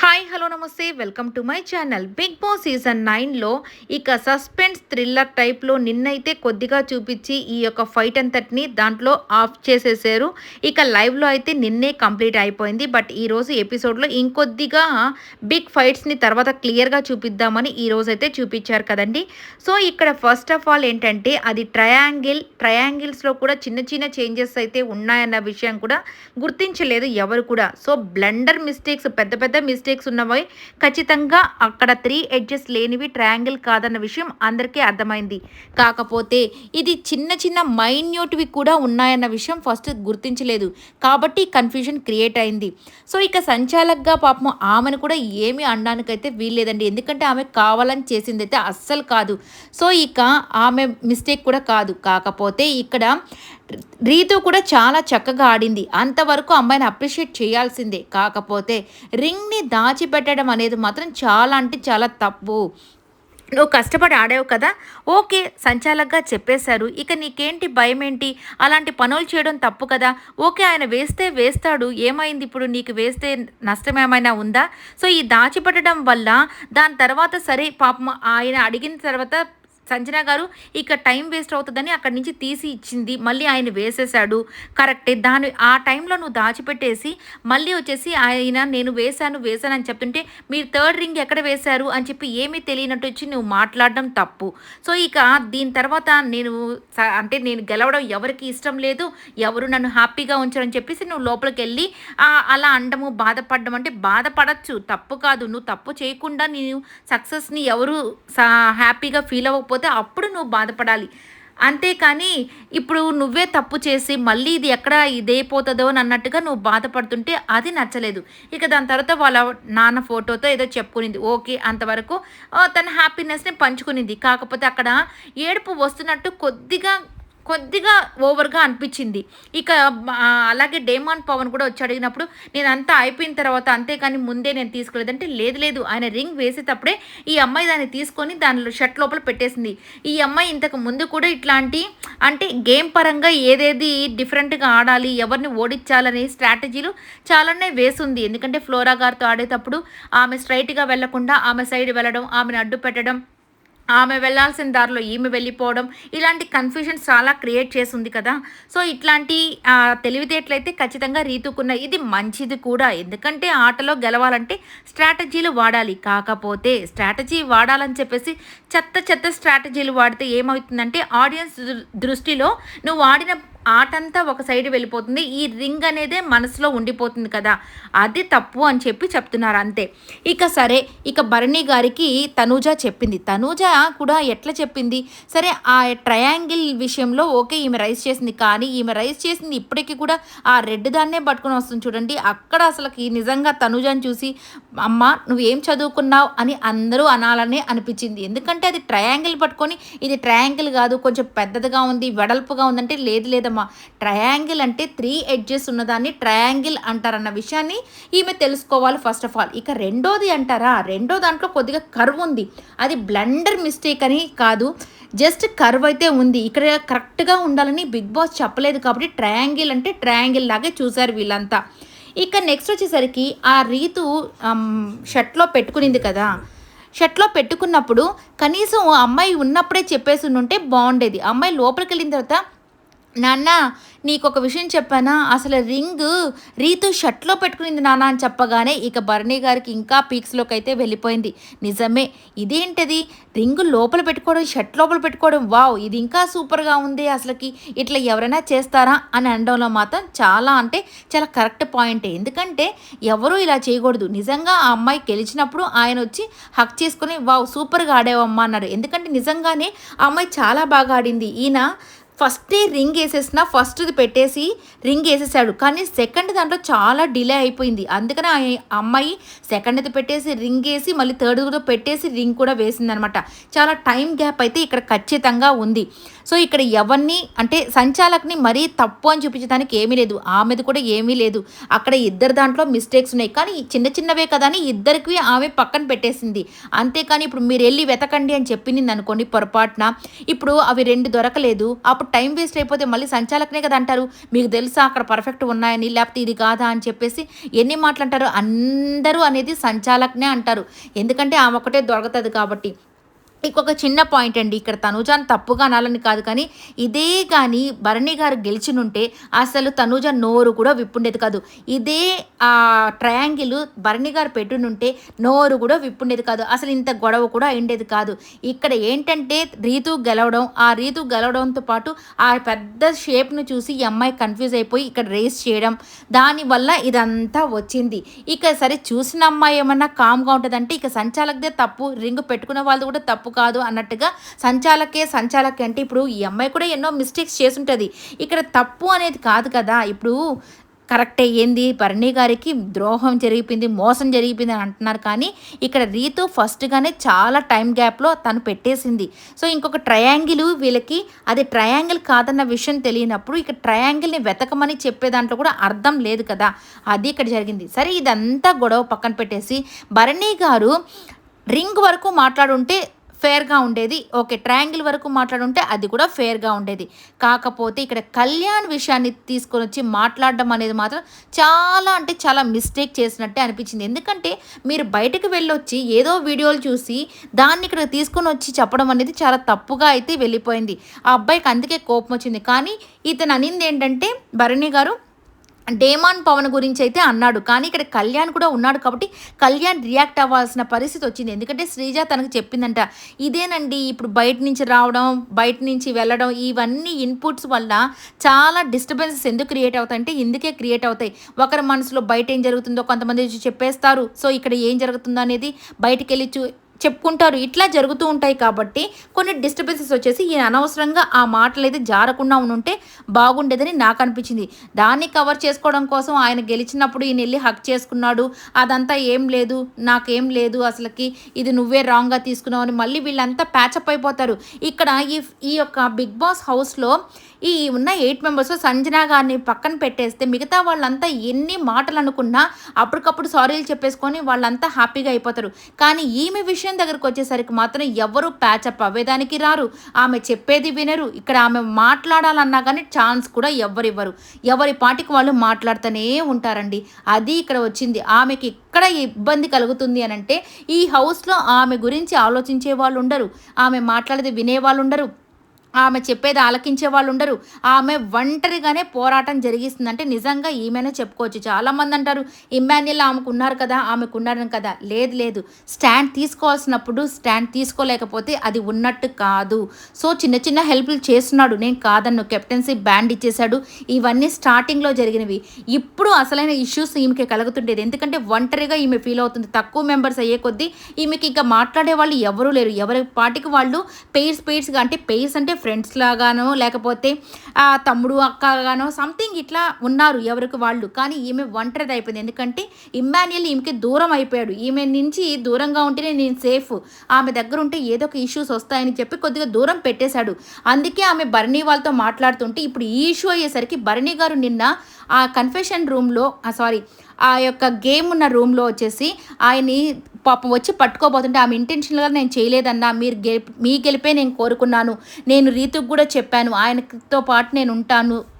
Hi hello namaste. Welcome to my channel. Bigg Boss season నైన్లో ఇక suspense thriller టైప్లో నిన్నైతే కొద్దిగా చూపించి ఈ యొక్క ఫైట్ అంతటిని దాంట్లో ఆఫ్ చేసేసారు. ఇక లైవ్లో అయితే నిన్నే కంప్లీట్ అయిపోయింది. బట్ ఈరోజు ఎపిసోడ్లో ఇంకొద్దిగా బిగ్ ఫైట్స్ని తర్వాత క్లియర్గా చూపిద్దామని ఈ రోజు అయితే చూపించారు కదండి. సో ఇక్కడ ఫస్ట్ ఆఫ్ ఆల్ ఏంటంటే అది ట్రయాంగిల్ ట్రయాంగిల్స్లో కూడా చిన్న చిన్న చేంజెస్ అయితే ఉన్నాయన్న విషయం కూడా గుర్తించలేదు ఎవరు కూడా. సో బ్లండర్ మిస్టేక్స్ పెద్ద పెద్ద మిస్టేక్స్ మిస్టేక్స్ ఉన్నవి ఖచ్చితంగా అక్కడ త్రీ ఎడ్జెస్ లేనివి ట్రయాంగిల్ కాదన్న విషయం అందరికీ అర్థమైంది. కాకపోతే ఇది చిన్న చిన్న మైన్యూట్వి కూడా ఉన్నాయన్న విషయం ఫస్ట్ గుర్తించలేదు. కాబట్టి కన్ఫ్యూజన్ క్రియేట్ అయింది. సో ఇక సంచాలక్గా పాపం ఆమెను కూడా ఏమి అనడానికైతే వీల్లేదండి. ఎందుకంటే ఆమె కావాలని చేసింది అయితే అస్సలు కాదు. సో ఇక ఆమె మిస్టేక్ కూడా కాదు. కాకపోతే ఇక్కడ రీతు కూడా చాలా చక్కగా ఆడింది. అంతవరకు అమ్మాయిని అప్రిషియేట్ చేయాల్సిందే. కాకపోతే రింగ్ని దాచిపెట్టడం అనేది మాత్రం చాలా అంటే చాలా తప్పు. నువ్వు కష్టపడి ఆడావు కదా? ఓకే సంచాలకుగా చెప్పేశారు. ఇక నీకేంటి భయం ఏంటి అలాంటి పనులు చేయడం తప్పు కదా? ఓకే ఆయన వేస్తే వేస్తాడు. ఏమైంది ఇప్పుడు? నీకు వేస్తే నష్టం ఏమైనా ఉందా? సో ఈ దాచిపెట్టడం వల్ల దాని తర్వాత సరే పాపం ఆయన అడిగిన తర్వాత సంజన గారు ఇక టైం వేస్ట్ అవుతుందని అక్కడి నుంచి తీసి ఇచ్చింది. మళ్ళీ ఆయన వేసేశాడు. కరెక్టే. దాని ఆ టైంలో నువ్వు దాచిపెట్టేసి మళ్ళీ వచ్చేసి ఆయన నేను వేశాను వేశాను అని చెప్తుంటే మీరు థర్డ్ రింగ్ ఎక్కడ వేశారు? అని చెప్పి ఏమీ తెలియనట్టు వచ్చి నువ్వు మాట్లాడడం తప్పు. సో ఇక దీని తర్వాత నేను స- అంటే నేను గెలవడం ఎవరికి ఇష్టం లేదు. ఎవరు నన్ను హ్యాపీగా ఉంచారని చెప్పేసి నువ్వు లోపలికి వెళ్ళి అలా అండము బాధపడడం అంటే బాధపడచ్చు. తప్పు కాదు. నువ్వు తప్పు చేయకుండా నేను సక్సెస్ని ఎవరు హ్యాపీగా ఫీల్ అవ్వకపోతే అప్పుడు నువ్వు బాధపడాలి. అంతేకాని ఇప్పుడు నువ్వే తప్పు చేసి మళ్ళీ ఇది ఎక్కడ ఇదైపోతుందో అని అన్నట్టుగా నువ్వు బాధపడుతుంటే అది నచ్చలేదు. ఇక దాని తర్వాత వాళ్ళ నాన్న ఫోటోతో ఏదో చెప్పుకునింది. ఓకే అంతవరకు తన హ్యాపీనెస్ని పంచుకునింది. కాకపోతే అక్కడ ఏడుపు వస్తున్నట్టు కొద్దిగా కొద్దిగా ఓవర్గా అనిపించింది. ఇక అలాగే డేమాన్ పవన్ కూడా వచ్చి అడిగినప్పుడు నేను అంతా అయిపోయిన తర్వాత అంతేకాని ముందే నేను తీసుకోలేదంటే లేదు లేదు. ఆయన రింగ్ వేసేటప్పుడే ఈ అమ్మాయి దాన్ని తీసుకొని దానిలో షర్ట్ లోపల పెట్టేసింది. ఈ అమ్మాయి ఇంతకు ముందు కూడా ఇట్లాంటి అంటే గేమ్ పరంగా ఏదేది డిఫరెంట్గా ఆడాలి ఎవరిని ఓడించాలనే స్ట్రాటజీలు చాలానే వేసుంది. ఎందుకంటే ఫ్లోరా గారితో ఆడేటప్పుడు ఆమె స్ట్రైట్గా వెళ్ళకుండా ఆమె సైడ్ వెళ్ళడం ఆమెను అడ్డు పెట్టడం ఆమె వెళ్ళాల్సిన దారిలో ఈమె వెళ్ళిపోవడం ఇలాంటి కన్ఫ్యూషన్స్ చాలా క్రియేట్ చేసింది కదా. సో ఇట్లాంటి తెలివితేటలైతే ఖచ్చితంగా రీతుకున్న ఇది మంచిది కూడా. ఎందుకంటే ఆటలో గెలవాలంటే స్ట్రాటజీలు వాడాలి. కాకపోతే స్ట్రాటజీ వాడాలని చెప్పేసి చెత్త చెత్త స్ట్రాటజీలు వాడితే ఏమవుతుందంటే ఆడియన్స్ దృ- దృష్టిలో నువ్వు ఆడిన ఆటంతా ఒక సైడ్ వెళ్ళిపోతుంది. ఈ రింగ్ అనేదే మనసులో ఉండిపోతుంది కదా. అది తప్పు అని చెప్పి చెప్తున్నారు అంతే. ఇక సరే ఇక భరణి గారికి తనూజ చెప్పింది. తనూజ కూడా ఎట్లా చెప్పింది? సరే ఆ ట్రయాంగిల్ విషయంలో ఓకే ఈమె రైస్ చేసింది. కానీ ఈమె రైస్ చేసింది ఇప్పటికీ కూడా ఆ రెడ్ దాన్నే పట్టుకుని వస్తుంది చూడండి. అక్కడ అసలుకి నిజంగా తనూజని చూసి అమ్మ నువ్వేం చదువుకున్నావు? అని అందరూ అనాలనే అనిపించింది. ఎందుకంటే అది ట్రయాంగిల్ పట్టుకొని ఇది ట్రయాంగిల్ కాదు కొంచెం పెద్దదిగా ఉంది వెడల్పుగా ఉందంటే లేదు లేదమ్మా. ట్రయాంగిల్ అంటే త్రీ ఎడ్జెస్ ఉన్నదాన్ని ట్రయాంగిల్ అంటారన్న విషయాన్ని ఈమె తెలుసుకోవాలి ఫస్ట్ ఆఫ్ ఆల్. ఇక రెండోది అంటారా? రెండో దాంట్లో కొద్దిగా కర్వ్ ఉంది. అది బ్లండర్ మిస్టేక్ అని కాదు. జస్ట్ కర్వ్ అయితే ఉంది. ఇక్కడ కరెక్ట్గా ఉండాలని బిగ్ బాస్ చెప్పలేదు కాబట్టి ట్రయాంగిల్ అంటే ట్రయాంగిల్ లాగే చూశారు వీళ్ళంతా. ఇక నెక్స్ట్ వచ్చేసరికి ఆ రీతు షర్ట్లో పెట్టుకునింది కదా. షర్ట్లో పెట్టుకున్నప్పుడు కనీసం అమ్మాయి ఉన్నప్పుడే చెప్పేసి ఉంటే బాగుండేది. అమ్మాయి లోపలికి వెళ్ళిన తర్వాత నాన్న నీకు ఒక విషయం చెప్పానా? అసలు రింగ్ రీతు షర్ట్లో పెట్టుకునింది నాన్న అని చెప్పగానే ఇక భరణి గారికి ఇంకా పీక్స్లోకి అయితే వెళ్ళిపోయింది. నిజమే ఇదేంటిది? రింగ్ లోపల పెట్టుకోవడం షర్ట్ లోపల పెట్టుకోవడం వావ్ ఇది ఇంకా సూపర్గా ఉంది అసలుకి. ఇట్లా ఎవరైనా చేస్తారా? అని అనడంలో మాత్రం చాలా అంటే చాలా కరెక్ట్ పాయింటే. ఎందుకంటే ఎవరూ ఇలా చేయకూడదు. నిజంగా ఆ అమ్మాయి గెలిచినప్పుడు ఆయన వచ్చి హక్ చేసుకుని వావ్ సూపర్గా ఆడేవమ్మా అన్నారు ఎందుకంటే నిజంగానే ఆ అమ్మాయి చాలా బాగా ఆడింది. ఈయన ఫస్టే రింగ్ వేసేసిన ఫస్ట్ది పెట్టేసి రింగ్ వేసేసాడు. కానీ సెకండ్ దాంట్లో చాలా డిలే అయిపోయింది. అందుకని ఆ అమ్మాయి సెకండ్ది పెట్టేసి రింగ్ వేసి మళ్ళీ థర్డ్ కూడా పెట్టేసి రింగ్ కూడా వేసిందనమాట. చాలా టైం గ్యాప్ అయితే ఇక్కడ ఖచ్చితంగా ఉంది. సో ఇక్కడ ఎవరిని అంటే సంచాలకుని మరీ తప్పు అని చూపించడానికి ఏమీ లేదు. ఆమెది కూడా ఏమీ లేదు. అక్కడ ఇద్దరు దాంట్లో మిస్టేక్స్ ఉన్నాయి. కానీ చిన్న చిన్నవే కదా అని ఇద్దరికి ఆమె పక్కన పెట్టేసింది. అంతేకాని ఇప్పుడు మీరు వెళ్ళి వెతకండి అని చెప్పింది అనుకోండి పొరపాటున. ఇప్పుడు అవి రెండు దొరకలేదు. అప్పుడు అప్పుడు టైం వేస్ట్ అయిపోతే మళ్ళీ సంచాలకనే కదా అంటారు. మీకు తెలుసా అక్కడ పర్ఫెక్ట్ ఉన్నాయని లేకపోతే ఇది కాదా అని చెప్పేసి ఎన్ని మాటలు అంటారు? అందరూ అనేది సంచాలకనే అంటారు. ఎందుకంటే ఆమె ఒకటే దొరకతుంది కాబట్టి. ఇంకొక చిన్న పాయింట్ అండి. ఇక్కడ తనూజాన్ తప్పుగా అనాలని కాదు కానీ ఇదే కానీ భరణి గారు గెలిచినుంటే అసలు తనూజ నోరు కూడా విప్పుండేది కాదు. ఇదే ఆ ట్రయాంగిల్ భరణి గారు పెట్టునుంటే నోరు కూడా విప్పుండేది కాదు. అసలు ఇంత గొడవ కూడా అయిండేది కాదు. ఇక్కడ ఏంటంటే రీతు గెలవడం ఆ రీతు గెలవడంతో పాటు ఆ పెద్ద షేప్ను చూసి ఈ అమ్మాయి కన్ఫ్యూజ్ అయిపోయి ఇక్కడ రేస్ చేయడం దానివల్ల ఇదంతా వచ్చింది. ఇక సరే చూసిన అమ్మాయి ఏమన్నా కామ్గా ఉంటుందంటే ఇక సంచాలకదే తప్పు. రింగు పెట్టుకున్న వాళ్ళు కూడా తప్పు తప్పు కాదు అన్నట్టుగా సంచాలకే సంచాలకే అంటే ఇప్పుడు ఈ అమ్మాయి కూడా ఎన్నో మిస్టేక్స్ చేసుంటుంది. ఇక్కడ తప్పు అనేది కాదు కదా. ఇప్పుడు కరెక్టే ఏంది భరణి గారికి ద్రోహం జరిగిపోయింది మోసం జరిగిపోయింది అని అంటున్నారు కానీ ఇక్కడ రీతు ఫస్ట్గానే చాలా టైం గ్యాప్లో తను పెట్టేసింది. సో ఇంకొక ట్రయాంగిల్ వీళ్ళకి అది ట్రయాంగిల్ కాదన్న విషయం తెలియనప్పుడు ఇక ట్రయాంగిల్ని వెతకమని చెప్పే దాంట్లో కూడా అర్థం లేదు కదా. అది ఇక్కడ జరిగింది. సరే ఇదంతా గొడవ పక్కన పెట్టేసి భరణి గారు రింగ్ వరకు మాట్లాడుంటే ఫేర్గా ఉండేది. ఓకే ట్రయాంగిల్ వరకు మాట్లాడుంటే అది కూడా ఫేర్గా ఉండేది. కాకపోతే ఇక్కడ కళ్యాణ్ విషయాన్ని తీసుకొని వచ్చి మాట్లాడడం అనేది మాత్రం చాలా అంటే చాలా మిస్టేక్ చేసినట్టే అనిపించింది. ఎందుకంటే మీరు బయటకు వెళ్ళొచ్చి ఏదో వీడియోలు చూసి దాన్ని ఇక్కడ తీసుకొని వచ్చి చెప్పడం అనేది చాలా తప్పుగా అయితే వెళ్ళిపోయింది. ఆ అబ్బాయికి అందుకే కోపం వచ్చింది. కానీ ఇతను అనింది ఏంటంటే భరణి గారు డేమాన్ పవన్ గురించి అయితే అన్నాడు. కానీ ఇక్కడ కళ్యాణ్ కూడా ఉన్నాడు కాబట్టి కళ్యాణ్ రియాక్ట్ అవ్వాల్సిన పరిస్థితి వచ్చింది. ఎందుకంటే శ్రీజ తనకు చెప్పిందంట ఇదేనండి ఇప్పుడు బయట నుంచి రావడం బయట నుంచి వెళ్ళడం ఇవన్నీ ఇన్పుట్స్ వల్ల చాలా డిస్టర్బెన్సెస్ ఎందుకు క్రియేట్ అవుతాయంటే ఇందుకే క్రియేట్ అవుతాయి? ఒకరి మనసులో బయట ఏం జరుగుతుందో కొంతమంది చెప్పేస్తారు. సో ఇక్కడ ఏం జరుగుతుందో అనేది బయటకు వెళ్ళి చూ చెప్పుకుంటారు. ఇట్లా జరుగుతూ ఉంటాయి కాబట్టి కొన్ని డిస్టర్బెన్సెస్ వచ్చేసి ఈయన అనవసరంగా ఆ మాటలు అయితే జారకుండా ఉంటే బాగుండేదని నాకు అనిపించింది. దాన్ని కవర్ చేసుకోవడం కోసం ఆయన గెలిచినప్పుడు ఈయన వెళ్ళి హక్ చేసుకున్నాడు. అదంతా ఏం లేదు నాకేం లేదు అసలుకి ఇది నువ్వే రాంగ్గా తీసుకున్నావు అని మళ్ళీ వీళ్ళంతా ప్యాచప్ అయిపోతారు. ఇక్కడ ఈ ఈ యొక్క బిగ్ బాస్ హౌస్లో ఈ ఉన్న ఎయిట్ మెంబర్స్ సంజనా గారిని పక్కన పెట్టేస్తే మిగతా వాళ్ళంతా ఎన్ని మాటలు అనుకున్నా అప్పటికప్పుడు సారీలు చెప్పేసుకొని వాళ్ళంతా హ్యాపీగా అయిపోతారు. కానీ ఈమె విషయం దగ్గరకు వచ్చేసరికి మాత్రం ఎవరు ప్యాచప్ అవ్వేదానికి రారు. ఆమె చెప్పేది వినరు. ఇక్కడ ఆమె మాట్లాడాలన్నా కానీ ఛాన్స్ కూడా ఎవరివ్వరు ఎవరి పాటికి వాళ్ళు మాట్లాడుతూనే ఉంటారండి. అది ఇక్కడ వచ్చింది. ఆమెకి ఇక్కడ ఇబ్బంది కలుగుతుంది అని అంటే ఈ హౌస్లో ఆమె గురించి ఆలోచించే వాళ్ళు ఉండరు. ఆమె మాట్లాడేది వినే వాళ్ళు ఉండరు. ఆమె చెప్పేది ఆలకించే వాళ్ళు ఉండరు. ఆమె ఒంటరిగానే పోరాటం జరిగిస్తుందంటే నిజంగా ఈమెనే చెప్పుకోవచ్చు. చాలామంది అంటారు ఇమ్మాన్యుల్ ఆమెకు ఉన్నారు కదా ఆమెకు ఉన్నారని కదా. లేదు లేదు. స్టాండ్ తీసుకోవాల్సినప్పుడు స్టాండ్ తీసుకోలేకపోతే అది ఉన్నట్టు కాదు. సో చిన్న చిన్న హెల్ప్లు చేస్తున్నాడు. నేను కాదన్ను. కెప్టెన్సీ బ్యాండ్ ఇచ్చేశాడు. ఇవన్నీ స్టార్టింగ్లో జరిగినవి. ఇప్పుడు అసలైన ఇష్యూస్ ఈమెకి కలుగుతుండేది. ఎందుకంటే ఒంటరిగా ఈమె ఫీల్ అవుతుంది. తక్కువ మెంబర్స్ అయ్యే కొద్దీ ఈమెకి ఇంకా మాట్లాడే వాళ్ళు ఎవరూ లేరు. ఎవరి పాటికి వాళ్ళు పెయిర్స్ పెయిర్స్గా అంటే పెయిర్స్ అంటే ఫ్రెండ్స్ లాగానో లేకపోతే తమ్ముడు అక్కగానో సంథింగ్ ఇట్లా ఉన్నారు ఎవరికి వాళ్ళు. కానీ ఈమె ఒంటరిది అయిపోయింది. ఎందుకంటే ఇమ్మాన్యుల్ ఈమెకి దూరం అయిపోయాడు. ఈమె నుంచి దూరంగా ఉంటేనే నేను సేఫ్ ఆమె దగ్గర ఉంటే ఏదో ఒక ఇష్యూస్ వస్తాయని చెప్పి కొద్దిగా దూరం పెట్టేశాడు. అందుకే ఆమె భరణి వాళ్ళతో మాట్లాడుతుంటే ఇప్పుడు ఈ ఇష్యూ అయ్యేసరికి భరణి గారు నిన్న ఆ కన్ఫెషన్ రూమ్లో సారీ ఆ యొక్క గేమ్ ఉన్న రూమ్లో వచ్చేసి ఆయన్ని పాపం వచ్చి పట్టుకోబోతుంటే ఆమె ఇంటెన్షన్గా నేను చేయలేదన్నా మీరు గెలి మీ గెలిపే నేను కోరుకున్నాను. నేను రీతుకు కూడా చెప్పాను. ఆయనతో పాటు నేను ఉంటాను.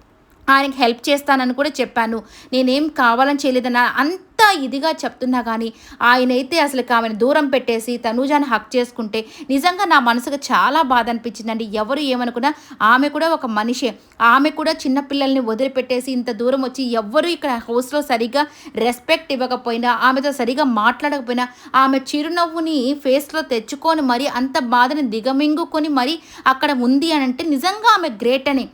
ఆయనకి హెల్ప్ చేస్తానని కూడా చెప్పాను. నేనేం కావాలని చేయలేదన్నా అంత ఇదిగా చెప్తున్నా కానీ ఆయనైతే అసలు ఆమెను దూరం పెట్టేసి తనూజాని హక్ చేసుకుంటే నిజంగా నా మనసుకు చాలా బాధ అనిపించిందండి. ఎవరు ఏమనుకున్నా ఆమె కూడా ఒక మనిషే. ఆమె కూడా చిన్నపిల్లల్ని వదిలిపెట్టేసి ఇంత దూరం వచ్చి ఎవ్వరూ ఇక్కడ హౌస్లో సరిగా రెస్పెక్ట్ ఇవ్వకపోయినా ఆమెతో సరిగా మాట్లాడకపోయినా ఆమె చిరునవ్వుని ఫేస్లో తెచ్చుకొని మరి అంత బాధని దిగమింగుకొని మరి అక్కడ ఉంది అని అంటే నిజంగా ఆమె గ్రేట్ అని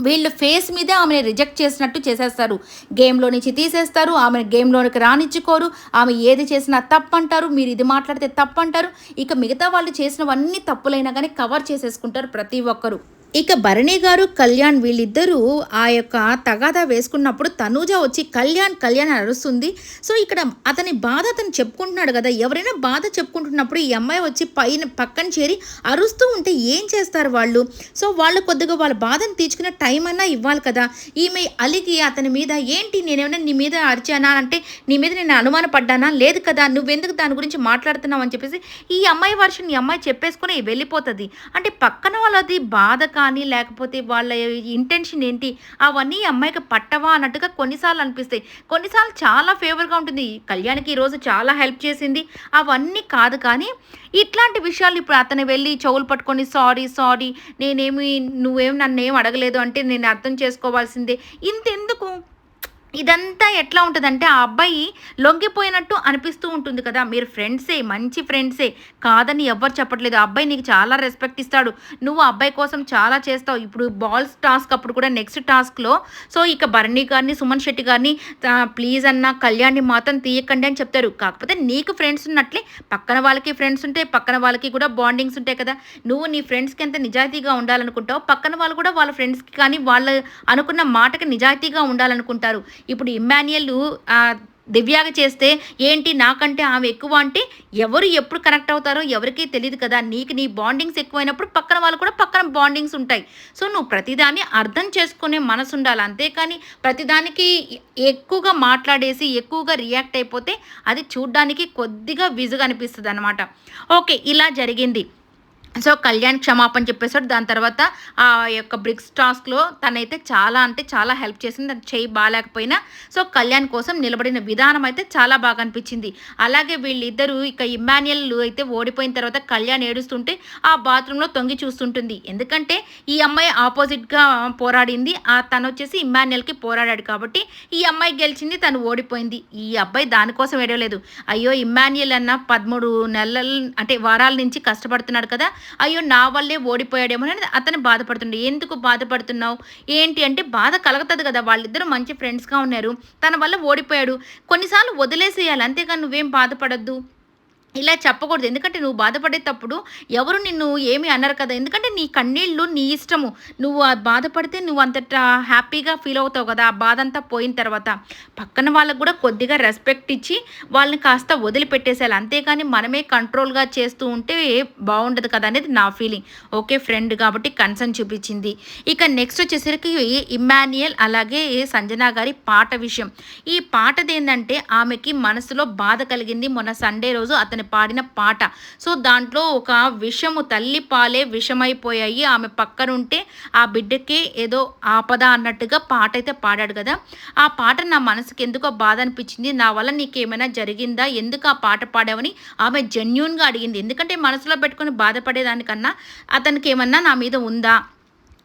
వీళ్ళు ఫేస్ మీదే ఆమెను రిజెక్ట్ చేసినట్టు చేసేస్తారు. గేమ్లో నుంచి తీసేస్తారు. ఆమెను గేమ్లోనికి రానిచ్చుకోరు. ఆమె ఏది చేసినా తప్పంటారు. మీరు ఇది మాట్లాడితే తప్పంటారు. ఇక మిగతా వాళ్ళు చేసినవన్నీ తప్పులైనా కానీ కవర్ చేసేసుకుంటారు ప్రతి ఒక్కరు. ఇక భరణి గారు కళ్యాణ్ వీళ్ళిద్దరూ ఆ యొక్క తగాదా వేసుకున్నప్పుడు తనూజ వచ్చి కళ్యాణ్ కళ్యాణ్ అరుస్తుంది. సో ఇక్కడ అతని బాధ అతను చెప్పుకుంటున్నాడు కదా. ఎవరైనా బాధ చెప్పుకుంటున్నప్పుడు ఈ అమ్మాయి వచ్చి పైన పక్కన చేరి అరుస్తూ ఉంటే ఏం చేస్తారు వాళ్ళు? సో వాళ్ళు కొద్దిగా వాళ్ళ బాధను తీర్చుకునే టైం అన్నా ఇవ్వాలి కదా. ఈమె అలిగి అతని మీద ఏంటి నేనేమైనా నీ మీద అరిచానా? అంటే నీ మీద నేను అనుమానపడ్డానా? లేదు కదా నువ్వెందుకు దాని గురించి మాట్లాడుతున్నావు? అని చెప్పేసి ఈ అమ్మాయి వర్షన్ ఈ అమ్మాయి చెప్పేసుకుని వెళ్ళిపోతుంది. అంటే పక్కన వాళ్ళది బాధ కానీ లేకపోతే వాళ్ళ ఇంటెన్షన్ ఏంటి? అవన్నీ అమ్మాయికి పట్టవా అన్నట్టుగా కొన్నిసార్లు అనిపిస్తాయి. కొన్నిసార్లు చాలా ఫేవర్గా ఉంటుంది. కళ్యాణ్కి ఈరోజు చాలా హెల్ప్ చేసింది. అవన్నీ కాదు కానీ ఇట్లాంటి విషయాలు ఇప్పుడు అతను వెళ్ళి చెవులు పట్టుకొని సారీ సారీ నేనేమి నువ్వేం నన్ను ఏం అడగలేదు అంటే నేను అర్థం చేసుకోవాల్సిందే. ఇంతెందుకు? ఇదంతా ఎట్లా ఉంటుందంటే ఆ అబ్బాయి లొంగిపోయినట్టు అనిపిస్తూ ఉంటుంది కదా. మీరు ఫ్రెండ్సే మంచి ఫ్రెండ్సే. కాదని ఎవ్వరు చెప్పట్లేదు. అబ్బాయి నీకు చాలా రెస్పెక్ట్ ఇస్తాడు. నువ్వు అబ్బాయి కోసం చాలా చేస్తావు. ఇప్పుడు బాల్స్ టాస్క్ అప్పుడు కూడా నెక్స్ట్ టాస్క్లో సో ఇక భరణి గారిని సుమన్ శెట్టి గారిని ప్లీజ్ అన్న కళ్యాణ్ని మాత్రం తీయకండి అని చెప్తారు. కాకపోతే నీకు ఫ్రెండ్స్ ఉన్నట్లే. పక్కన వాళ్ళకి ఫ్రెండ్స్ ఉంటాయి పక్కన వాళ్ళకి కూడా బాండింగ్స్ ఉంటాయి కదా. నువ్వు నీ ఫ్రెండ్స్కి ఎంత నిజాయితీగా ఉండాలనుకుంటావు పక్కన వాళ్ళు కూడా వాళ్ళ ఫ్రెండ్స్కి కానీ వాళ్ళ అనుకున్న మాటకి నిజాయితీగా ఉండాలనుకుంటారు. ఇప్పుడు ఇమ్మాన్యుయల్ దివ్యాగా చేస్తే ఏంటి నాకంటే ఆమె ఎక్కువ అంటే ఎవరు ఎప్పుడు కనెక్ట్ అవుతారో ఎవరికీ తెలియదు కదా. నీకు నీ బాండింగ్స్ ఎక్కువైనప్పుడు పక్కన వాళ్ళు కూడా పక్కన బాండింగ్స్ ఉంటాయి. సో నువ్వు ప్రతిదాన్ని అర్థం చేసుకునే మనసు ఉండాలి. అంతేకాని ప్రతిదానికి ఎక్కువగా మాట్లాడేసి ఎక్కువగా రియాక్ట్ అయిపోతే అది చూడ్డానికి కొద్దిగా విజుగా అనిపిస్తుంది అనమాట ఓకే ఇలా జరిగింది. సో కళ్యాణ్ క్షమాపణ చెప్పేశాడు. దాని తర్వాత ఆ యొక్క బ్రిక్స్ టాస్క్లో తనైతే చాలా అంటే చాలా హెల్ప్ చేసింది. తను చేయి బాగాలేకపోయినా సో కళ్యాణ్ కోసం నిలబడిన విధానం అయితే చాలా బాగా అనిపించింది. అలాగే వీళ్ళిద్దరూ ఇక ఇమ్మాన్యుయల్ అయితే ఓడిపోయిన తర్వాత కళ్యాణ్ ఏడుస్తుంటే ఆ బాత్రూంలో తొంగి చూస్తుంటుంది. ఎందుకంటే ఈ అమ్మాయి ఆపోజిట్గా పోరాడింది. ఆ తను వచ్చేసి ఇమ్మాన్యుయల్కి పోరాడాడు కాబట్టి ఈ అమ్మాయి గెలిచింది తను ఓడిపోయింది. ఈ అబ్బాయి దానికోసం ఏడవలేదు. అయ్యో ఇమ్మాన్యుయల్ అన్న పదమూడు నెలల అంటే వారాల నుంచి కష్టపడుతున్నాడు కదా. అయ్యో నా వల్లే ఓడిపోయాడేమో అని అతను బాధపడుతుండే. ఎందుకు బాధపడుతున్నావు? ఏంటి? అంటే బాధ కలుగుతుంది కదా. వాళ్ళిద్దరూ మంచి ఫ్రెండ్స్గా ఉన్నారు. తన వల్ల ఓడిపోయాడు. కొన్నిసార్లు వదిలేసేయాలి. అంతేగాని నువ్వేం బాధపడద్దు. ఇలా చెప్పకూడదు. ఎందుకంటే నువ్వు బాధపడేటప్పుడు ఎవరు నిన్ను ఏమి అన్నారు కదా. ఎందుకంటే నీ కన్నీళ్ళు నీ ఇష్టము. నువ్వు బాధపడితే నువ్వు అంతటా హ్యాపీగా ఫీల్ అవుతావు కదా. ఆ బాధ అంతా పోయిన తర్వాత పక్కన వాళ్ళకు కూడా కొద్దిగా రెస్పెక్ట్ ఇచ్చి వాళ్ళని కాస్త వదిలిపెట్టేసేయాలి. అంతేకాని మనమే కంట్రోల్గా చేస్తూ ఉంటే బాగుండదు కదా అనేది నా ఫీలింగ్. ఓకే ఫ్రెండ్ కాబట్టి కన్సర్న్ చూపించింది. ఇక నెక్స్ట్ వచ్చేసరికి ఇమ్మాన్యుయల్ అలాగే సంజన గారి పాట విషయం. ఈ పాటది ఏంటంటే ఆమెకి మనసులో బాధ కలిగింది మొన్న సండే రోజు అతని పాడిన పాట. సో దాంట్లో ఒక విషము తల్లి పాలే విషమైపోయాయి. ఆమె పక్కనుంటే ఆ బిడ్డకే ఏదో ఆపద అన్నట్టుగా పాట అయితే పాడాడు కదా. ఆ పాట నా మనసుకి ఎందుకో బాధ అనిపించింది. నా వల్ల నీకేమైనా జరిగిందా? ఎందుకు ఆ పాట పాడావని ఆమె జెన్యున్గా అడిగింది. ఎందుకంటే మనసులో పెట్టుకుని బాధపడేదానికన్నా అతనికి ఏమన్నా నా మీద ఉందా?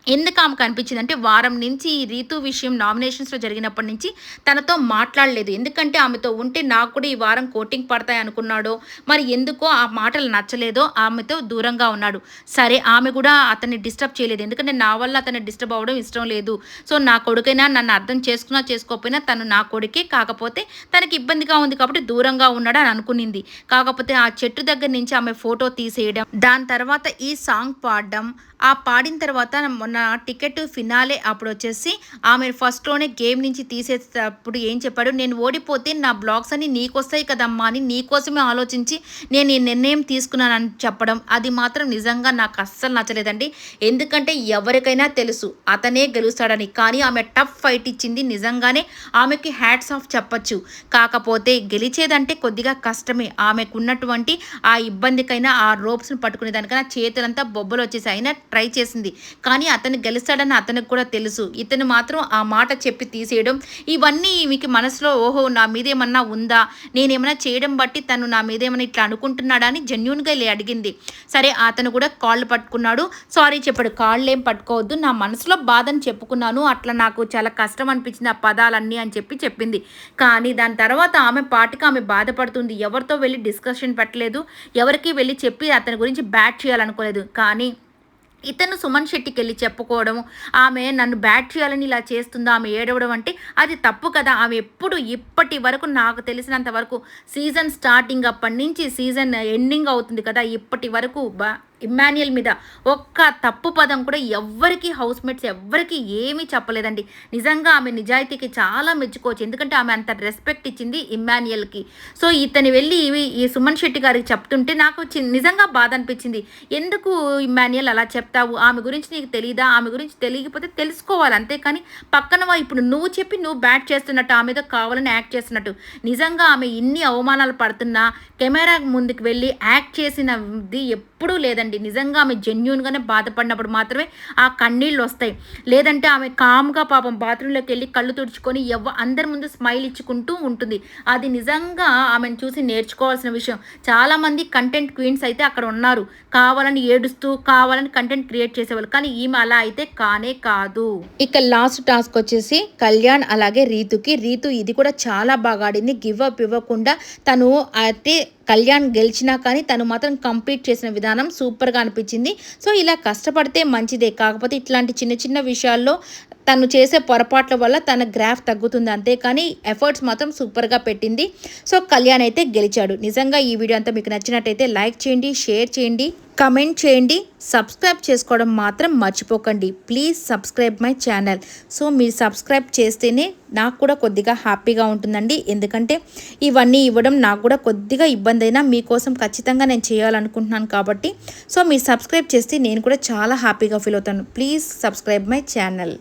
ఎందుకు ఆమెకు అనిపించింది అంటే వారం నుంచి ఈ రీతు విషయం నామినేషన్స్లో జరిగినప్పటి నుంచి తనతో మాట్లాడలేదు. ఎందుకంటే ఆమెతో ఉంటే నాకు కూడా ఈ వారం కోటింగ్ పడతాయి అనుకున్నాడో మరి ఎందుకో ఆ మాటలు నచ్చలేదో ఆమెతో దూరంగా ఉన్నాడు. సరే ఆమె కూడా అతన్ని డిస్టర్బ్ చేయలేదు. ఎందుకంటే నా వల్ల అతన్ని డిస్టర్బ్ అవ్వడం ఇష్టం లేదు. సో నా కొడుకైనా నన్ను అర్థం చేసుకున్నా చేసుకోకపోయినా తను నా కొడుకే. కాకపోతే తనకి ఇబ్బందిగా ఉంది కాబట్టి దూరంగా ఉన్నాడు అని అనుకునింది. కాకపోతే ఆ చెట్టు దగ్గర నుంచి ఆమె ఫోటో తీసేయడం దాని తర్వాత ఈ సాంగ్ పాడడం ఆ పాడిన తర్వాత మొన్న టికెట్ ఫినాలే అప్పుడు వచ్చేసి ఆమె ఫస్ట్లోనే గేమ్ నుంచి తీసేటప్పుడు ఏం చెప్పాడు? నేను ఓడిపోతే నా బ్లాగ్స్ అన్ని నీకు వస్తాయి కదమ్మా అని నీకోసమే ఆలోచించి నేను ఈ నిర్ణయం తీసుకున్నానని చెప్పడం. అది మాత్రం నిజంగా నాకు అస్సలు నచ్చలేదండి. ఎందుకంటే ఎవరికైనా తెలుసు అతనే గెలుస్తాడని. కానీ ఆమె టఫ్ ఫైట్ ఇచ్చింది నిజంగానే ఆమెకి హ్యాట్స్ ఆఫ్ చెప్పచ్చు. కాకపోతే గెలిచేదంటే కొద్దిగా కష్టమే. ఆమెకున్నటువంటి ఆ ఇబ్బందికైనా ఆ రోప్స్ని పట్టుకునేదానికైనా చేతులంతా బొబ్బలు వచ్చేసి అయినా ట్రై చేసింది. కానీ అతను గెలుస్తాడని అతనికి కూడా తెలుసు. ఇతను మాత్రం ఆ మాట చెప్పి తీసేయడం. ఇవన్నీ ఈమెకి మనసులో ఓహో నా మీద ఏమన్నా ఉందా? నేనేమైనా చేయడం బట్టి తను నా మీద ఏమైనా ఇట్లా అనుకుంటున్నాడా అని జెన్యున్గా అడిగింది. సరే అతను కూడా కాళ్ళు పట్టుకున్నాడు. సారీ చెప్పాడు. కాళ్ళు ఏం పట్టుకోవద్దు. నా మనసులో బాధని చెప్పుకున్నాను. అట్లా నాకు చాలా కష్టం అనిపించింది ఆ పదాలన్నీ అని చెప్పి చెప్పింది. కానీ దాని తర్వాత ఆమె పాటికి ఆమె బాధపడుతుంది. ఎవరితో వెళ్ళి డిస్కషన్ పెట్టలేదు. ఎవరికి వెళ్ళి చెప్పి అతని గురించి బ్యాట్ చేయాలనుకోలేదు. కానీ ఇతను సుమన్ శెట్టికి వెళ్ళి చెప్పుకోవడం ఆమె నన్ను బ్యాట్ చేయాలని ఇలా చేస్తుందా ఆమె ఏడవడం అంటే అది తప్పు కదా. ఆమె ఎప్పుడు ఇప్పటి వరకు నాకు తెలిసినంత వరకు సీజన్ స్టార్టింగ్ అప్పటి నుంచి సీజన్ ఎండింగ్ అవుతుంది కదా. ఇప్పటి వరకు బా ఇమ్మాన్యుయల్ మీద ఒక్క తప్పు పదం కూడా ఎవ్వరికి హౌస్ మేట్స్ ఎవ్వరికి ఏమీ చెప్పలేదండి. నిజంగా ఆమె నిజాయితీకి చాలా మెచ్చుకోవచ్చు. ఎందుకంటే ఆమె అంత రెస్పెక్ట్ ఇచ్చింది ఇమ్మాన్యుయల్కి. సో ఇతని వెళ్ళి ఇవి ఈ సుమన్ శెట్టి గారికి చెప్తుంటే నాకు నిజంగా బాధ అనిపించింది. ఎందుకు ఇమ్మాన్యుయల్ అలా చెప్తావు? ఆమె గురించి నీకు తెలియదా ఆమె గురించి తెలియకపోతే తెలుసుకోవాలి అంతేకాని పక్కన ఇప్పుడు నువ్వు చెప్పి నువ్వు బ్యాట్ చేస్తున్నట్టు ఆమె మీద కావాలని యాక్ట్ చేస్తున్నట్టు. నిజంగా ఆమె ఇన్ని అవమానాలు పడుతున్నా కెమెరా ముందుకు వెళ్ళి యాక్ట్ చేసినది ఎప్పుడూ లేదండి. చేయండి నిజంగా ఆమె జెన్యున్గానే బాధపడినప్పుడు మాత్రమే ఆ కన్నీళ్ళు వస్తాయి లేదంటే ఆమె కామ్గా పాపం బాత్రూంలోకి వెళ్ళి కళ్ళు తుడుచుకొని ఎవ అందరి ముందు స్మైల్ ఇచ్చుకుంటూ ఉంటుంది. అది నిజంగా ఆమెను చూసి నేర్చుకోవాల్సిన విషయం. చాలామంది కంటెంట్ క్వీన్స్ అయితే అక్కడ ఉన్నారు. కావాలని ఏడుస్తూ కావాలని కంటెంట్ క్రియేట్ చేసేవాళ్ళు. కానీ ఈమె అలా అయితే కానే కాదు. ఇక లాస్ట్ టాస్క్ వచ్చేసి కళ్యాణ్ అలాగే రీతుకి. రీతు ఇది కూడా చాలా బాగా ఆడింది. గివ్ అప్ ఇవ్వకుండా తను అయితే కళ్యాణ్ గెలిచినా కానీ తను మాత్రం కంప్లీట్ చేసిన విధానం సూపర్గా అనిపించింది. సో ఇలా కష్టపడితే మంచిదే. కాకపోతే ఇట్లాంటి చిన్న చిన్న విషయాల్లో తను చేసే పొరపాట్ల వల్ల తన గ్రాఫ్ తగ్గుతుంది అంతేకాని ఎఫర్ట్స్ మాత్రం సూపర్గా పెట్టింది. సో కళ్యాణ్ అయితే గెలిచాడు. నిజంగా ఈ వీడియో అంతా మీకు నచ్చినట్టయితే లైక్ చేయండి షేర్ చేయండి కమెంట్ చేయండి సబ్స్క్రైబ్ చేసుకోవడం మాత్రం మర్చిపోకండి. Please subscribe my channel. So మీరు సబ్స్క్రైబ్ చేస్తేనే నాకు కూడా కొద్దిగా హ్యాపీగా ఉంటుందండి. ఎందుకంటే ఇవన్నీ ఇవ్వడం నాకు కూడా కొద్దిగా ఇబ్బంది అయినా మీకోసం ఖచ్చితంగా నేను చేయాలనుకుంటున్నాను కాబట్టి. సో మీరు సబ్స్క్రైబ్ చేస్తే నేను కూడా చాలా హ్యాపీగా ఫీల్ అవుతాను. Please subscribe my channel.